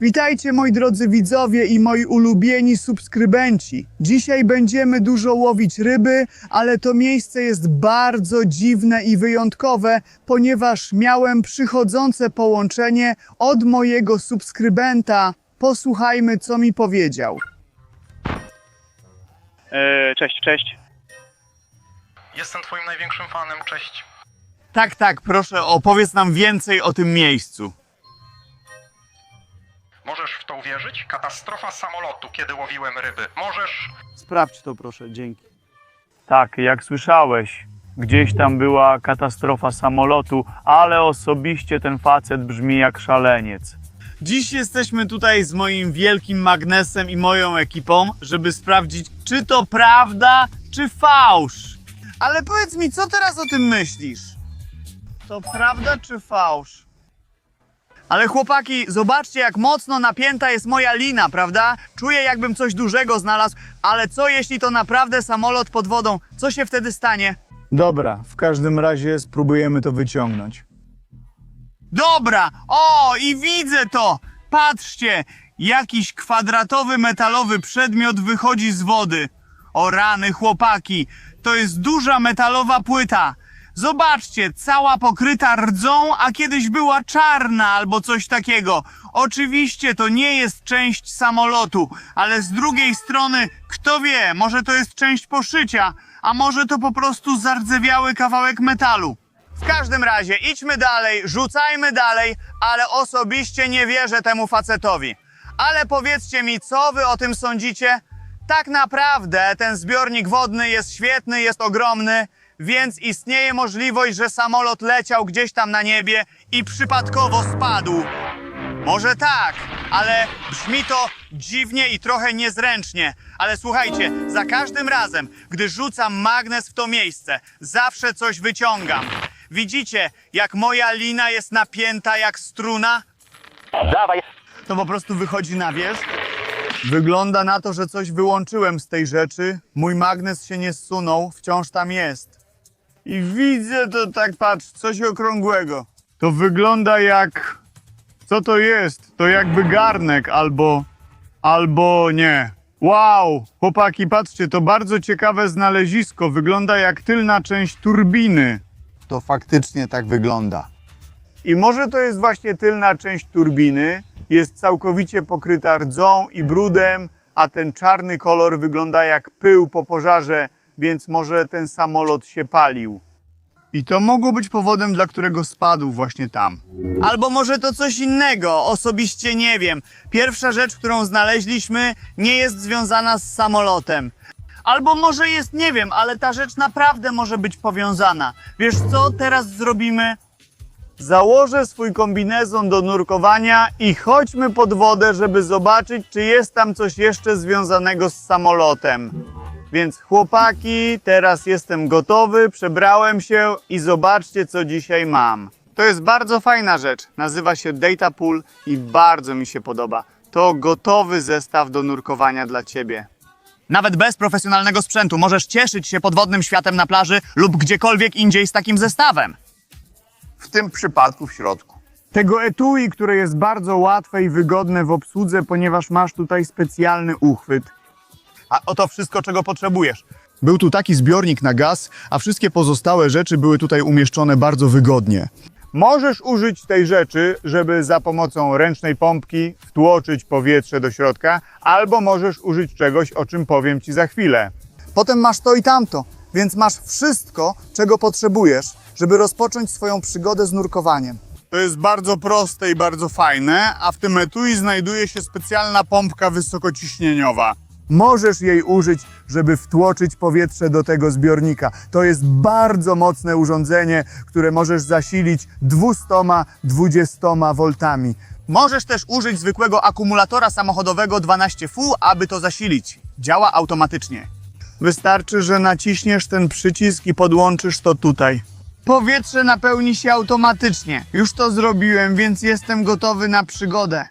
Witajcie moi drodzy widzowie i moi ulubieni subskrybenci. Dzisiaj będziemy dużo łowić ryby, ale to miejsce jest bardzo dziwne i wyjątkowe, ponieważ miałem przychodzące połączenie od mojego subskrybenta. Posłuchajmy, co mi powiedział. E, cześć, cześć. Jestem twoim największym fanem, cześć. Tak, tak, proszę opowiedz nam więcej o tym miejscu. Możesz w to uwierzyć? Katastrofa samolotu, kiedy łowiłem ryby. Możesz... Sprawdź to proszę, dzięki. Tak, jak słyszałeś, gdzieś tam była katastrofa samolotu, ale osobiście ten facet brzmi jak szaleniec. Dziś jesteśmy tutaj z moim wielkim magnesem i moją ekipą, żeby sprawdzić, czy to prawda, czy fałsz. Ale powiedz mi, co teraz o tym myślisz? To prawda, czy fałsz? Ale chłopaki, zobaczcie, jak mocno napięta jest moja lina, prawda? Czuję, jakbym coś dużego znalazł, ale co jeśli to naprawdę samolot pod wodą? Co się wtedy stanie? Dobra, w każdym razie spróbujemy to wyciągnąć. Dobra! O, i widzę to! Patrzcie! Jakiś kwadratowy metalowy przedmiot wychodzi z wody. O rany, chłopaki! To jest duża metalowa płyta. Zobaczcie, cała pokryta rdzą, a kiedyś była czarna albo coś takiego. Oczywiście to nie jest część samolotu, ale z drugiej strony, kto wie, może to jest część poszycia, a może to po prostu zardzewiały kawałek metalu. W każdym razie idźmy dalej, rzucajmy dalej, ale osobiście nie wierzę temu facetowi. Ale powiedzcie mi, co wy o tym sądzicie? Tak naprawdę ten zbiornik wodny jest świetny, jest ogromny, więc istnieje możliwość, że samolot leciał gdzieś tam na niebie i przypadkowo spadł. Może tak, ale brzmi to dziwnie i trochę niezręcznie. Ale słuchajcie, za każdym razem, gdy rzucam magnes w to miejsce, zawsze coś wyciągam. Widzicie, jak moja lina jest napięta jak struna? Dawaj. To po prostu wychodzi na wierzch. Wygląda na to, że coś wyłączyłem z tej rzeczy. Mój magnes się nie zsunął, wciąż tam jest. I widzę to tak, patrz, coś okrągłego. To wygląda jak... Co to jest? To jakby garnek albo... Albo nie. Wow! Chłopaki, patrzcie, to bardzo ciekawe znalezisko. Wygląda jak tylna część turbiny. To faktycznie tak wygląda. I może to jest właśnie tylna część turbiny. Jest całkowicie pokryta rdzą i brudem, a ten czarny kolor wygląda jak pył po pożarze, więc może ten samolot się palił. I to mogło być powodem, dla którego spadł właśnie tam. Albo może to coś innego, osobiście nie wiem. Pierwsza rzecz, którą znaleźliśmy, nie jest związana z samolotem. Albo może jest, nie wiem, ale ta rzecz naprawdę może być powiązana. Wiesz co teraz zrobimy? Założę swój kombinezon do nurkowania i chodźmy pod wodę, żeby zobaczyć, czy jest tam coś jeszcze związanego z samolotem. Więc chłopaki, teraz jestem gotowy, przebrałem się i zobaczcie, co dzisiaj mam. To jest bardzo fajna rzecz. Nazywa się Data Pool i bardzo mi się podoba. To gotowy zestaw do nurkowania dla ciebie. Nawet bez profesjonalnego sprzętu możesz cieszyć się podwodnym światem na plaży lub gdziekolwiek indziej z takim zestawem. w tym przypadku w środku. Tego etui, które jest bardzo łatwe i wygodne w obsłudze, ponieważ masz tutaj specjalny uchwyt. A oto wszystko, czego potrzebujesz. Był tu taki zbiornik na gaz, a wszystkie pozostałe rzeczy były tutaj umieszczone bardzo wygodnie. Możesz użyć tej rzeczy, żeby za pomocą ręcznej pompki wtłoczyć powietrze do środka, albo możesz użyć czegoś, o czym powiem Ci za chwilę. Potem masz to i tamto, więc masz wszystko, czego potrzebujesz, żeby rozpocząć swoją przygodę z nurkowaniem. To jest bardzo proste i bardzo fajne, a w tym etui znajduje się specjalna pompka wysokociśnieniowa. Możesz jej użyć, żeby wtłoczyć powietrze do tego zbiornika. To jest bardzo mocne urządzenie, które możesz zasilić 200-20 voltami. Możesz też użyć zwykłego akumulatora samochodowego 12V, aby to zasilić. Działa automatycznie. Wystarczy, że naciśniesz ten przycisk i podłączysz to tutaj. Powietrze napełni się automatycznie. Już to zrobiłem, więc jestem gotowy na przygodę.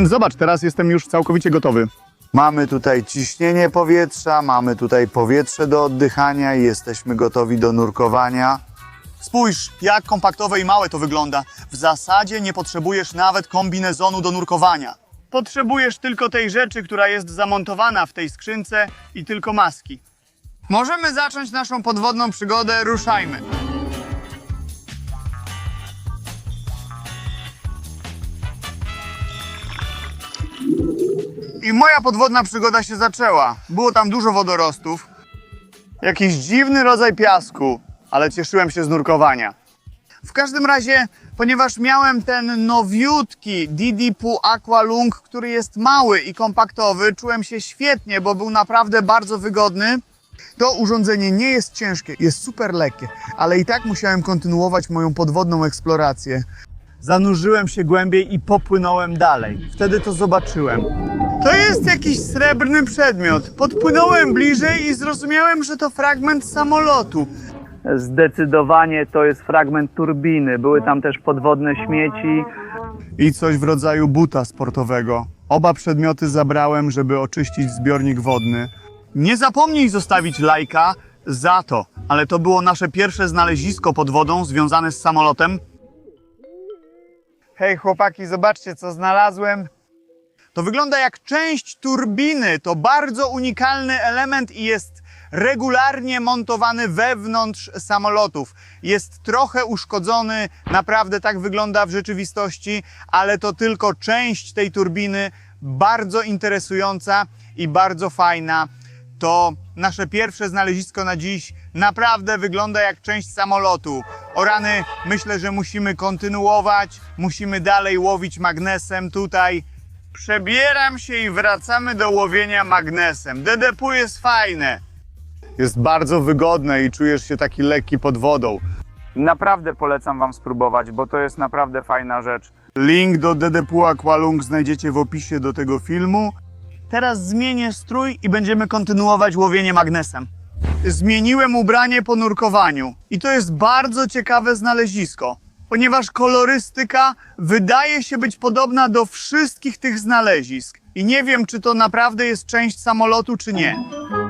Więc zobacz, teraz jestem już całkowicie gotowy. Mamy tutaj ciśnienie powietrza, mamy tutaj powietrze do oddychania i jesteśmy gotowi do nurkowania. Spójrz, jak kompaktowe i małe to wygląda. W zasadzie nie potrzebujesz nawet kombinezonu do nurkowania. Potrzebujesz tylko tej rzeczy, która jest zamontowana w tej skrzynce i tylko maski. Możemy zacząć naszą podwodną przygodę, ruszajmy. Moja podwodna przygoda się zaczęła. Było tam dużo wodorostów. Jakiś dziwny rodzaj piasku, ale cieszyłem się z nurkowania. W każdym razie, ponieważ miałem ten nowiutki DD-Pu Aqualung, który jest mały i kompaktowy, czułem się świetnie, bo był naprawdę bardzo wygodny. To urządzenie nie jest ciężkie, jest super lekkie, ale i tak musiałem kontynuować moją podwodną eksplorację. Zanurzyłem się głębiej i popłynąłem dalej. Wtedy to zobaczyłem. To jest jakiś srebrny przedmiot. Podpłynąłem bliżej i zrozumiałem, że to fragment samolotu. Zdecydowanie to jest fragment turbiny. Były tam też podwodne śmieci. I coś w rodzaju buta sportowego. Oba przedmioty zabrałem, żeby oczyścić zbiornik wodny. Nie zapomnij zostawić lajka za to, ale to było nasze pierwsze znalezisko pod wodą związane z samolotem. Hej chłopaki, zobaczcie co znalazłem. To wygląda jak część turbiny. To bardzo unikalny element i jest regularnie montowany wewnątrz samolotów. Jest trochę uszkodzony, naprawdę tak wygląda w rzeczywistości, ale to tylko część tej turbiny, bardzo interesująca i bardzo fajna. To nasze pierwsze znalezisko na dziś naprawdę wygląda jak część samolotu. O rany, myślę, że musimy kontynuować, musimy dalej łowić magnesem tutaj. Przebieram się i wracamy do łowienia magnesem. DDP jest fajne. Jest bardzo wygodne i czujesz się taki lekki pod wodą. Naprawdę polecam Wam spróbować, bo to jest naprawdę fajna rzecz. Link do DDP Aqualung znajdziecie w opisie do tego filmu. Teraz zmienię strój i będziemy kontynuować łowienie magnesem. Zmieniłem ubranie po nurkowaniu i to jest bardzo ciekawe znalezisko, ponieważ kolorystyka wydaje się być podobna do wszystkich tych znalezisk. I nie wiem, czy to naprawdę jest część samolotu, czy nie.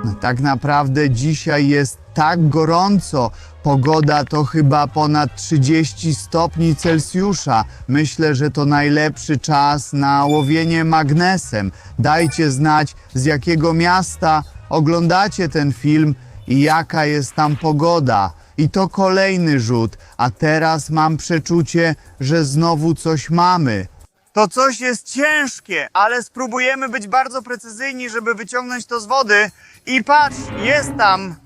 No, tak naprawdę dzisiaj jest tak gorąco. Pogoda to chyba ponad 30 stopni Celsjusza. Myślę, że to najlepszy czas na łowienie magnesem. Dajcie znać, z jakiego miasta oglądacie ten film i jaka jest tam pogoda. I to kolejny rzut, a teraz mam przeczucie, że znowu coś mamy. To coś jest ciężkie, ale spróbujemy być bardzo precyzyjni, żeby wyciągnąć to z wody. I patrz, jest tam.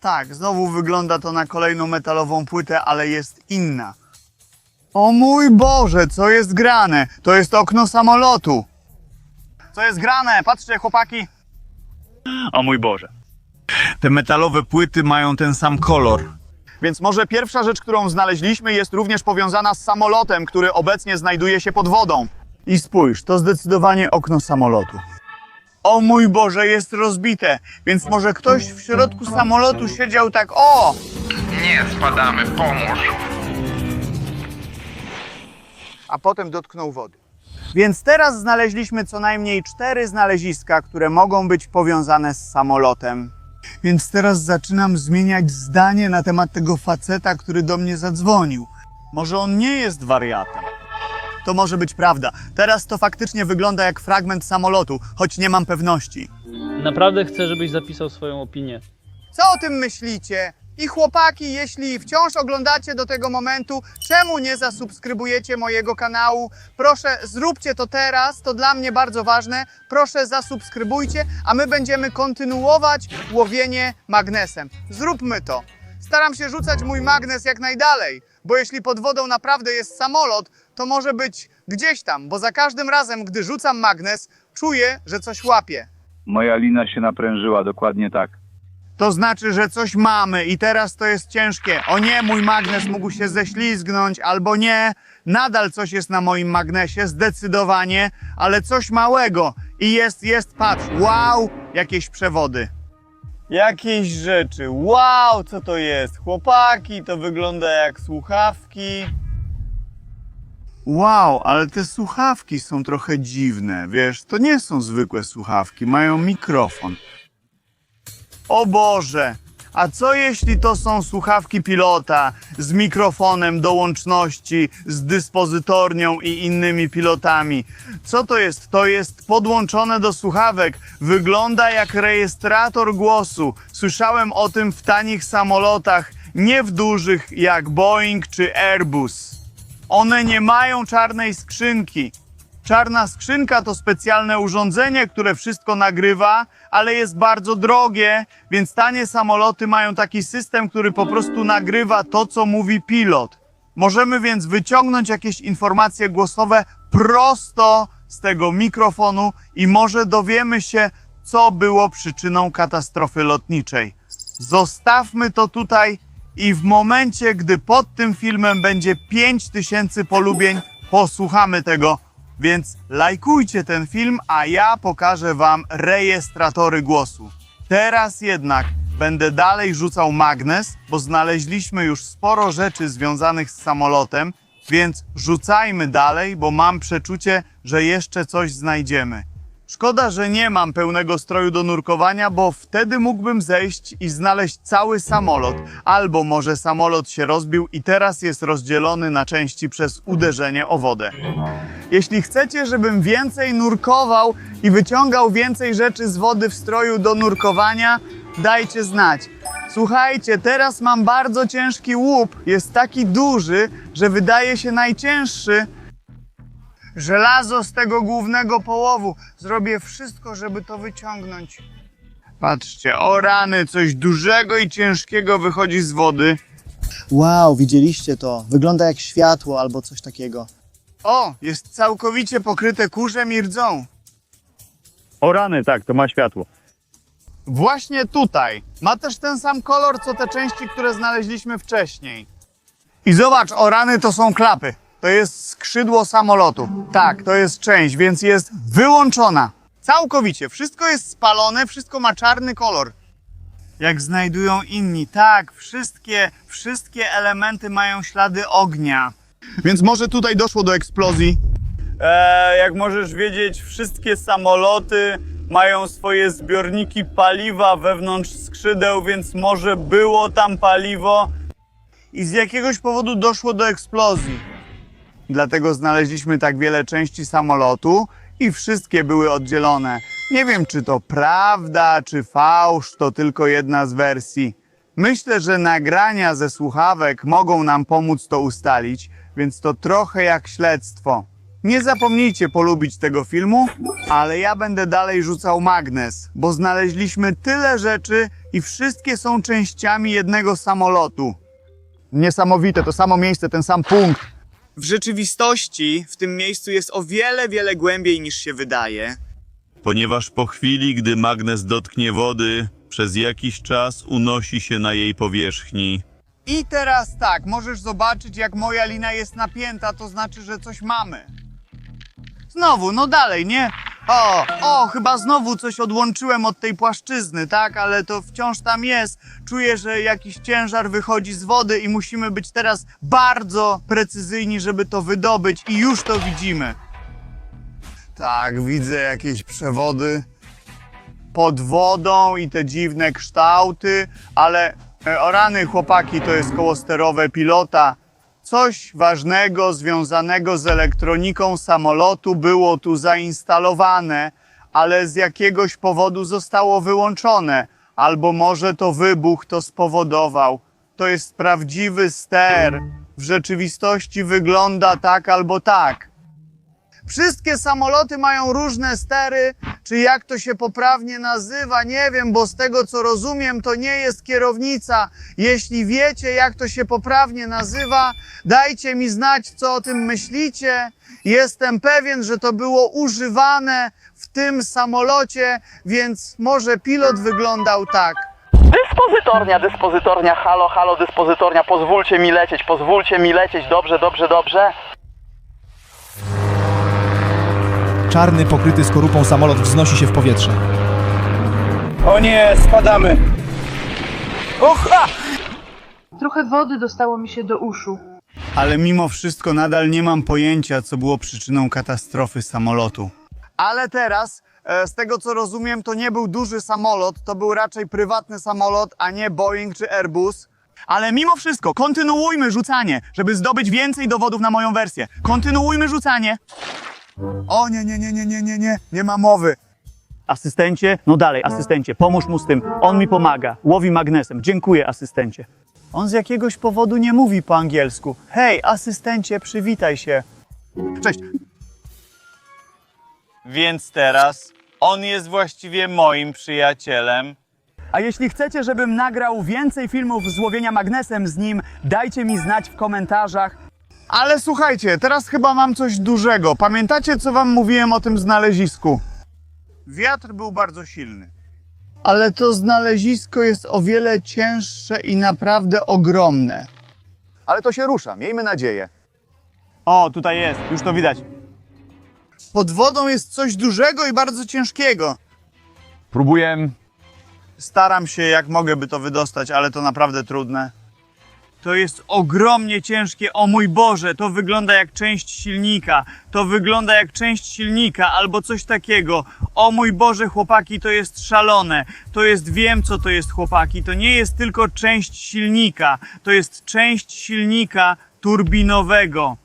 Tak, znowu wygląda to na kolejną metalową płytę, ale jest inna. O mój Boże, co jest grane? To jest okno samolotu. Co jest grane? Patrzcie, chłopaki. O mój Boże. Te metalowe płyty mają ten sam kolor. Więc może pierwsza rzecz, którą znaleźliśmy, jest również powiązana z samolotem, który obecnie znajduje się pod wodą. I spójrz, to zdecydowanie okno samolotu. O mój Boże, jest rozbite, więc może ktoś w środku samolotu siedział tak, o! Nie spadamy, pomóż. a potem dotknął wody. Więc teraz znaleźliśmy co najmniej cztery znaleziska, które mogą być powiązane z samolotem. Więc teraz zaczynam zmieniać zdanie na temat tego faceta, który do mnie zadzwonił. Może on nie jest wariatem. To może być prawda. Teraz to faktycznie wygląda jak fragment samolotu, choć nie mam pewności. Naprawdę chcę, żebyś zapisał swoją opinię. Co o tym myślicie? I chłopaki, jeśli wciąż oglądacie do tego momentu, czemu nie zasubskrybujecie mojego kanału? Proszę, zróbcie to teraz, to dla mnie bardzo ważne. Proszę, zasubskrybujcie, a my będziemy kontynuować łowienie magnesem. Zróbmy to. Staram się rzucać mój magnes jak najdalej, bo jeśli pod wodą naprawdę jest samolot, to może być gdzieś tam, bo za każdym razem, gdy rzucam magnes, czuję, że coś łapie. Moja lina się naprężyła, dokładnie tak. To znaczy, że coś mamy i teraz to jest ciężkie. O nie, mój magnes mógł się ześlizgnąć, albo nie, nadal coś jest na moim magnesie, zdecydowanie, ale coś małego. I jest, jest, patrz, wow, jakieś przewody. Jakieś rzeczy, wow, co to jest? Chłopaki, to wygląda jak słuchawki. Wow, ale te słuchawki są trochę dziwne, wiesz, to nie są zwykłe słuchawki, mają mikrofon. O Boże, a co jeśli to są słuchawki pilota z mikrofonem do łączności, z dyspozytornią i innymi pilotami? Co to jest? To jest podłączone do słuchawek. Wygląda jak rejestrator głosu. Słyszałem o tym w tanich samolotach, nie w dużych jak Boeing czy Airbus. One nie mają czarnej skrzynki. Czarna skrzynka to specjalne urządzenie, które wszystko nagrywa, ale jest bardzo drogie, więc tanie samoloty mają taki system, który po prostu nagrywa to, co mówi pilot. Możemy więc wyciągnąć jakieś informacje głosowe prosto z tego mikrofonu i może dowiemy się, co było przyczyną katastrofy lotniczej. Zostawmy to tutaj i w momencie, gdy pod tym filmem będzie 5000 polubień, posłuchamy tego. Więc lajkujcie ten film, a ja pokażę Wam rejestratory głosu. Teraz jednak będę dalej rzucał magnes, bo znaleźliśmy już sporo rzeczy związanych z samolotem, więc rzucajmy dalej, bo mam przeczucie, że jeszcze coś znajdziemy. Szkoda, że nie mam pełnego stroju do nurkowania, bo wtedy mógłbym zejść i znaleźć cały samolot. Albo może samolot się rozbił i teraz jest rozdzielony na części przez uderzenie o wodę. Jeśli chcecie, żebym więcej nurkował i wyciągał więcej rzeczy z wody w stroju do nurkowania, dajcie znać. Słuchajcie, teraz mam bardzo ciężki łup. Jest taki duży, że wydaje się najcięższy. Żelazo z tego głównego połowu. Zrobię wszystko, żeby to wyciągnąć. Patrzcie, o rany, coś dużego i ciężkiego wychodzi z wody. Wow, widzieliście to? Wygląda jak światło albo coś takiego. O, jest całkowicie pokryte kurzem i rdzą. O rany, tak, to ma światło. Właśnie tutaj. Ma też ten sam kolor, co te części, które znaleźliśmy wcześniej. I zobacz, o rany to są klapy. To jest skrzydło samolotu. Tak, to jest część, więc jest wyłączona. Całkowicie. Wszystko jest spalone, wszystko ma czarny kolor. Jak znajdują inni. Tak, wszystkie, wszystkie elementy mają ślady ognia. Więc może tutaj doszło do eksplozji. E, jak możesz wiedzieć, wszystkie samoloty mają swoje zbiorniki paliwa wewnątrz skrzydeł, więc może było tam paliwo i z jakiegoś powodu doszło do eksplozji. Dlatego znaleźliśmy tak wiele części samolotu i wszystkie były oddzielone. Nie wiem, czy to prawda, czy fałsz, to tylko jedna z wersji. Myślę, że nagrania ze słuchawek mogą nam pomóc to ustalić, więc to trochę jak śledztwo. Nie zapomnijcie polubić tego filmu, ale ja będę dalej rzucał magnes, bo znaleźliśmy tyle rzeczy i wszystkie są częściami jednego samolotu. Niesamowite, to samo miejsce, ten sam punkt. W rzeczywistości w tym miejscu jest o wiele, wiele głębiej niż się wydaje. ponieważ po chwili, gdy magnes dotknie wody, przez jakiś czas unosi się na jej powierzchni. I teraz tak, możesz zobaczyć, jak moja lina jest napięta, to znaczy, że coś mamy. Znowu, no dalej, nie? O, o, chyba znowu coś odłączyłem od tej płaszczyzny, tak? Ale to wciąż tam jest. Czuję, że jakiś ciężar wychodzi z wody i musimy być teraz bardzo precyzyjni, żeby to wydobyć i już to widzimy. Tak, widzę jakieś przewody pod wodą i te dziwne kształty, ale e, o rany chłopaki to jest koło sterowe pilota. Coś ważnego związanego z elektroniką samolotu było tu zainstalowane, ale z jakiegoś powodu zostało wyłączone, albo może to wybuch to spowodował. To jest prawdziwy ster. W rzeczywistości wygląda tak albo tak. Wszystkie samoloty mają różne stery, czy jak to się poprawnie nazywa, nie wiem, bo z tego co rozumiem, to nie jest kierownica. Jeśli wiecie, jak to się poprawnie nazywa, dajcie mi znać, co o tym myślicie. Jestem pewien, że to było używane w tym samolocie, więc może pilot wyglądał tak. Dyspozytornia, dyspozytornia, halo, halo, dyspozytornia, pozwólcie mi lecieć, pozwólcie mi lecieć, dobrze, dobrze, dobrze. Czarny, pokryty skorupą samolot wznosi się w powietrze. O nie, spadamy! Ocha! Trochę wody dostało mi się do uszu. ale mimo wszystko nadal nie mam pojęcia, co było przyczyną katastrofy samolotu. Ale teraz, e, z tego co rozumiem, to nie był duży samolot, to był raczej prywatny samolot, a nie Boeing czy Airbus. Ale mimo wszystko, kontynuujmy rzucanie, żeby zdobyć więcej dowodów na moją wersję. Kontynuujmy rzucanie. O nie, nie, nie, nie, nie, nie, nie, nie ma mowy. Asystencie, no dalej, asystencie, pomóż mu z tym. On mi pomaga, łowi magnesem. Dziękuję, asystencie. On z jakiegoś powodu nie mówi po angielsku. Hej, asystencie, przywitaj się. Cześć. Więc teraz on jest właściwie moim przyjacielem. A jeśli chcecie, żebym nagrał więcej filmów z łowienia magnesem z nim, dajcie mi znać w komentarzach. Ale słuchajcie, teraz chyba mam coś dużego. Pamiętacie, co wam mówiłem o tym znalezisku? Wiatr był bardzo silny. Ale to znalezisko jest o wiele cięższe i naprawdę ogromne. Ale to się rusza, miejmy nadzieję. O, tutaj jest, już to widać. Pod wodą jest coś dużego i bardzo ciężkiego. Próbuję. Staram się jak mogę, by to wydostać, ale to naprawdę trudne. To jest ogromnie ciężkie, o mój Boże, to wygląda jak część silnika. To wygląda jak część silnika albo coś takiego. O mój Boże, chłopaki, to jest szalone. To jest, wiem co to jest, chłopaki. To nie jest tylko część silnika. To jest część silnika turbinowego.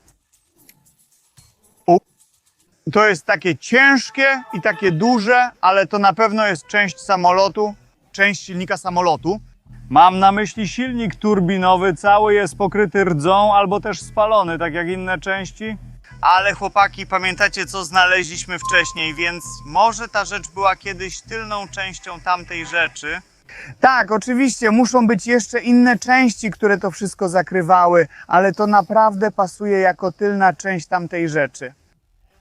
To jest takie ciężkie i takie duże, ale to na pewno jest część samolotu, część silnika samolotu. Mam na myśli silnik turbinowy, cały jest pokryty rdzą albo też spalony, tak jak inne części. Ale chłopaki, pamiętacie co znaleźliśmy wcześniej, więc może ta rzecz była kiedyś tylną częścią tamtej rzeczy. Tak, oczywiście, muszą być jeszcze inne części, które to wszystko zakrywały, ale to naprawdę pasuje jako tylna część tamtej rzeczy.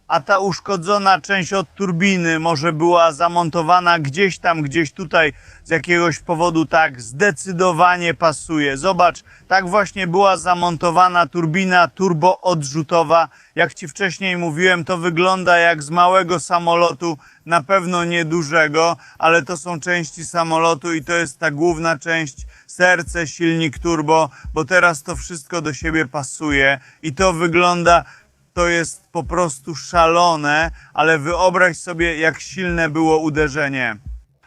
A ta uszkodzona część od turbiny może była zamontowana gdzieś tam, gdzieś tutaj z jakiegoś powodu tak zdecydowanie pasuje. Zobacz, tak właśnie była zamontowana turbina turboodrzutowa. Jak ci wcześniej mówiłem, to wygląda jak z małego samolotu, na pewno niedużego, ale to są części samolotu i to jest ta główna część, serce, silnik turbo, bo teraz to wszystko do siebie pasuje i to wygląda to jest po prostu szalone, ale wyobraź sobie, jak silne było uderzenie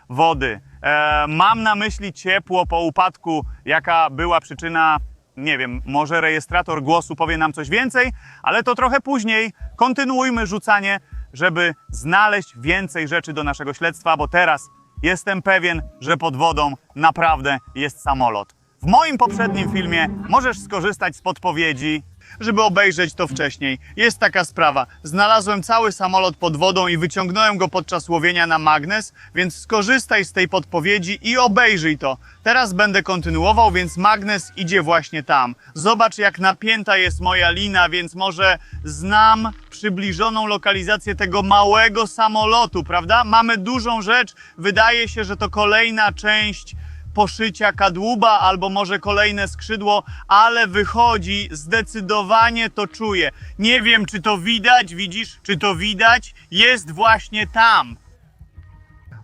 wody. E, mam na myśli ciepło po upadku, jaka była przyczyna, nie wiem, może rejestrator głosu powie nam coś więcej, ale to trochę później. Kontynuujmy rzucanie, żeby znaleźć więcej rzeczy do naszego śledztwa, bo teraz jestem pewien, że pod wodą naprawdę jest samolot. W moim poprzednim filmie możesz skorzystać z podpowiedzi, żeby obejrzeć to wcześniej. Jest taka sprawa. Znalazłem cały samolot pod wodą i wyciągnąłem go podczas łowienia na magnes, więc skorzystaj z tej podpowiedzi i obejrzyj to. Teraz będę kontynuował, więc magnes idzie właśnie tam. Zobacz, jak napięta jest moja lina, więc może znam przybliżoną lokalizację tego małego samolotu, prawda? Mamy dużą rzecz. Wydaje się, że to kolejna część poszycia kadłuba albo może kolejne skrzydło, ale wychodzi, zdecydowanie to czuję. Nie wiem, czy to widać, widzisz, czy to widać, jest właśnie tam.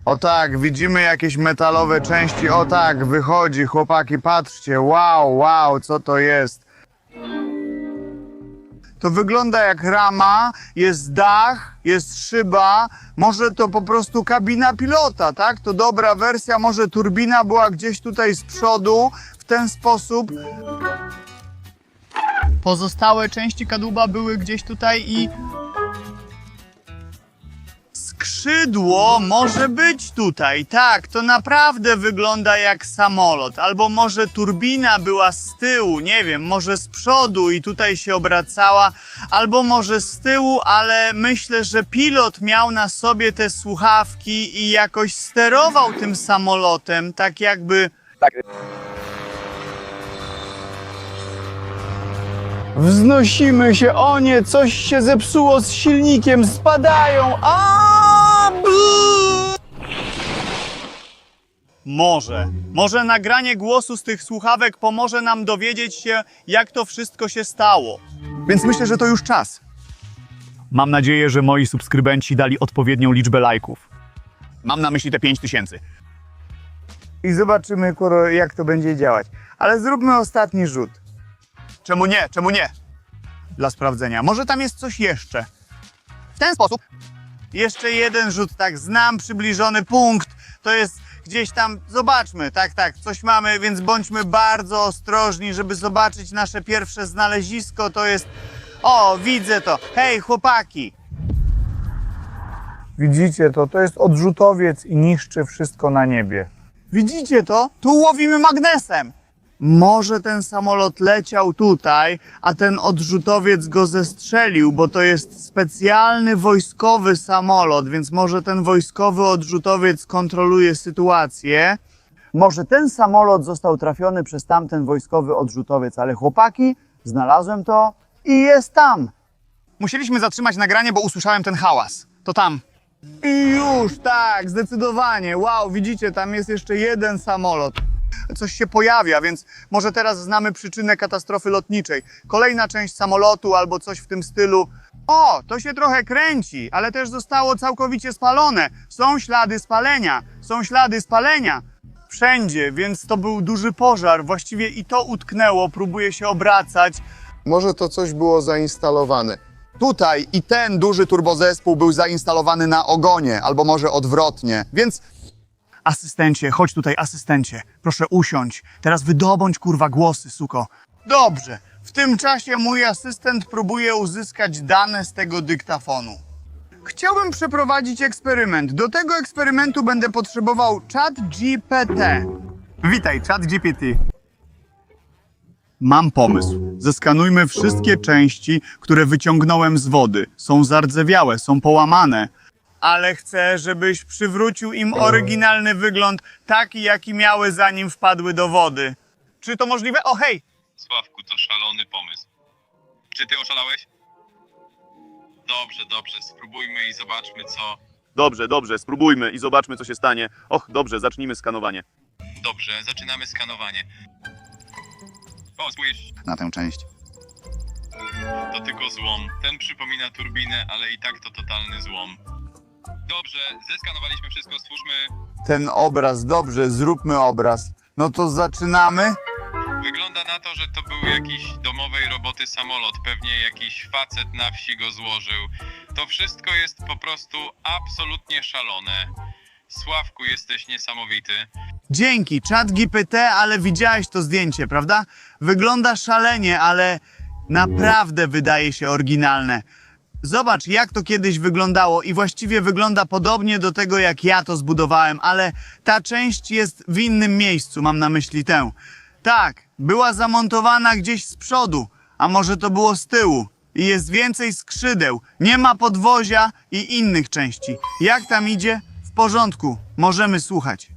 O tak, widzimy jakieś metalowe części, o tak, wychodzi, chłopaki, patrzcie, wow, wow, co to jest. To wygląda jak rama, jest dach, jest szyba, może to po prostu kabina pilota, tak? To dobra wersja, może turbina była gdzieś tutaj z przodu, w ten sposób. Pozostałe części kadłuba były gdzieś tutaj i skrzydło może być tutaj. Tak, to naprawdę wygląda jak samolot. Albo może turbina była z tyłu, nie wiem, może z przodu i tutaj się obracała, albo może z tyłu, ale myślę, że pilot miał na sobie te słuchawki i jakoś sterował tym samolotem, tak jakby. Wznosimy się, o nie, coś się zepsuło z silnikiem, spadają, a Może, może nagranie głosu z tych słuchawek pomoże nam dowiedzieć się, jak to wszystko się stało. Więc myślę, że to już czas. Mam nadzieję, że moi subskrybenci dali odpowiednią liczbę lajków. Mam na myśli te 5 tysięcy. I zobaczymy, jak to będzie działać. Ale zróbmy ostatni rzut. Czemu nie? Czemu nie? dla sprawdzenia. Może tam jest coś jeszcze. W ten sposób. Jeszcze jeden rzut, tak, znam przybliżony punkt. To jest gdzieś tam, zobaczmy, tak, tak, coś mamy, więc bądźmy bardzo ostrożni, żeby zobaczyć nasze pierwsze znalezisko. To jest, o, widzę to. Hej, chłopaki, Widzicie to? To jest odrzutowiec i niszczy wszystko na niebie. Widzicie to? Tu łowimy magnesem. Może ten samolot leciał tutaj, a ten odrzutowiec go zestrzelił, bo to jest specjalny wojskowy samolot, więc może ten wojskowy odrzutowiec kontroluje sytuację. Może ten samolot został trafiony przez tamten wojskowy odrzutowiec, ale chłopaki, znalazłem to i jest tam. Musieliśmy zatrzymać nagranie, bo usłyszałem ten hałas. To tam. I już, tak, zdecydowanie. Wow, widzicie, tam jest jeszcze jeden samolot. Coś się pojawia, więc może teraz znamy przyczynę katastrofy lotniczej. Kolejna część samolotu albo coś w tym stylu. O, to się trochę kręci, ale też zostało całkowicie spalone. Są ślady spalenia, są ślady spalenia. Wszędzie, więc to był duży pożar. Właściwie i to utknęło, próbuje się obracać. Może to coś było zainstalowane. Tutaj i ten duży turbozespół był zainstalowany na ogonie, albo może odwrotnie, więc Asystencie, chodź tutaj, asystencie. Proszę usiądź. Teraz wydobądź kurwa głosy, suko. Dobrze. W tym czasie mój asystent próbuje uzyskać dane z tego dyktafonu. Chciałbym przeprowadzić eksperyment. Do tego eksperymentu będę potrzebował czat GPT. Witaj, czat GPT. Mam pomysł. Zeskanujmy wszystkie części, które wyciągnąłem z wody. Są zardzewiałe, są połamane. Ale chcę, żebyś przywrócił im oryginalny wygląd, taki jaki miały zanim wpadły do wody. Czy to możliwe? O hej! Sławku, to szalony pomysł. Czy ty oszalałeś? Dobrze, dobrze, spróbujmy i zobaczmy co. Dobrze, dobrze, spróbujmy i zobaczmy, co się stanie. Och, dobrze, zacznijmy skanowanie. Dobrze, zaczynamy skanowanie. O, spójrz, na tę część. to tylko złom. Ten przypomina turbinę, ale i tak to totalny złom. Dobrze, zeskanowaliśmy wszystko, stwórzmy. Ten obraz, dobrze, zróbmy obraz. No to zaczynamy. Wygląda na to, że to był jakiś domowej roboty samolot. Pewnie jakiś facet na wsi go złożył. To wszystko jest po prostu absolutnie szalone. Sławku, jesteś niesamowity. Dzięki, czat GPT, ale widziałeś to zdjęcie, prawda? Wygląda szalenie, ale naprawdę wydaje się oryginalne. Zobacz, jak to kiedyś wyglądało i właściwie wygląda podobnie do tego, jak ja to zbudowałem, ale ta część jest w innym miejscu, mam na myśli tę. Tak, była zamontowana gdzieś z przodu, a może to było z tyłu. I jest więcej skrzydeł, nie ma podwozia i innych części. Jak tam idzie? W porządku, możemy słuchać.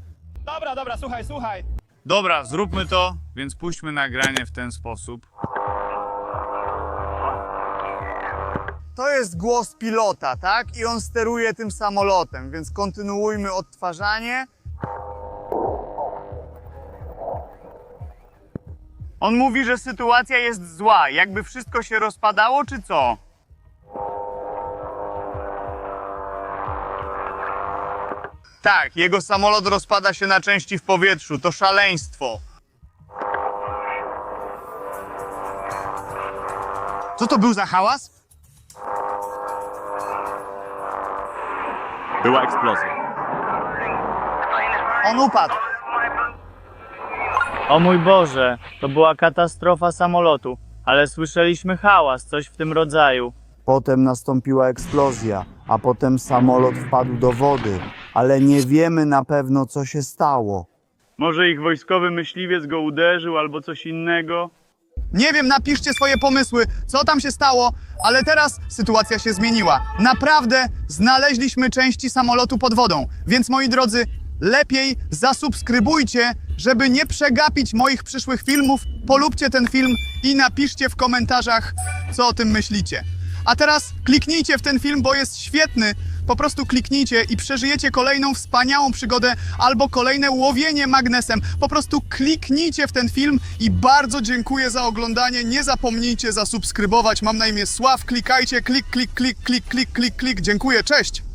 Dobra, zróbmy to, więc puśćmy nagranie w ten sposób. To jest głos pilota, tak? I on steruje tym samolotem, więc kontynuujmy odtwarzanie. On mówi, że sytuacja jest zła, jakby wszystko się rozpadało, czy co? Tak, jego samolot rozpada się na części w powietrzu. To szaleństwo. Co to był za hałas? Była eksplozja. On upadł. O mój Boże, to była katastrofa samolotu. Ale słyszeliśmy hałas, coś w tym rodzaju. Potem nastąpiła eksplozja, a potem samolot wpadł do wody, ale nie wiemy na pewno, co się stało. Może ich wojskowy myśliwiec go uderzył albo coś innego? Nie wiem, napiszcie swoje pomysły, co tam się stało, ale teraz sytuacja się zmieniła. Naprawdę znaleźliśmy części samolotu pod wodą, więc moi drodzy, lepiej zasubskrybujcie, żeby nie przegapić moich przyszłych filmów. Polubcie ten film i napiszcie w komentarzach, co o tym myślicie. A teraz kliknijcie w ten film, bo jest świetny. Po prostu kliknijcie i przeżyjecie kolejną wspaniałą przygodę albo kolejne łowienie magnesem. Po prostu kliknijcie w ten film i bardzo dziękuję za oglądanie. Nie zapomnijcie zasubskrybować. Mam na imię Sław. Klikajcie, klik, klik, klik, klik, klik, klik, klik. Dziękuję, cześć!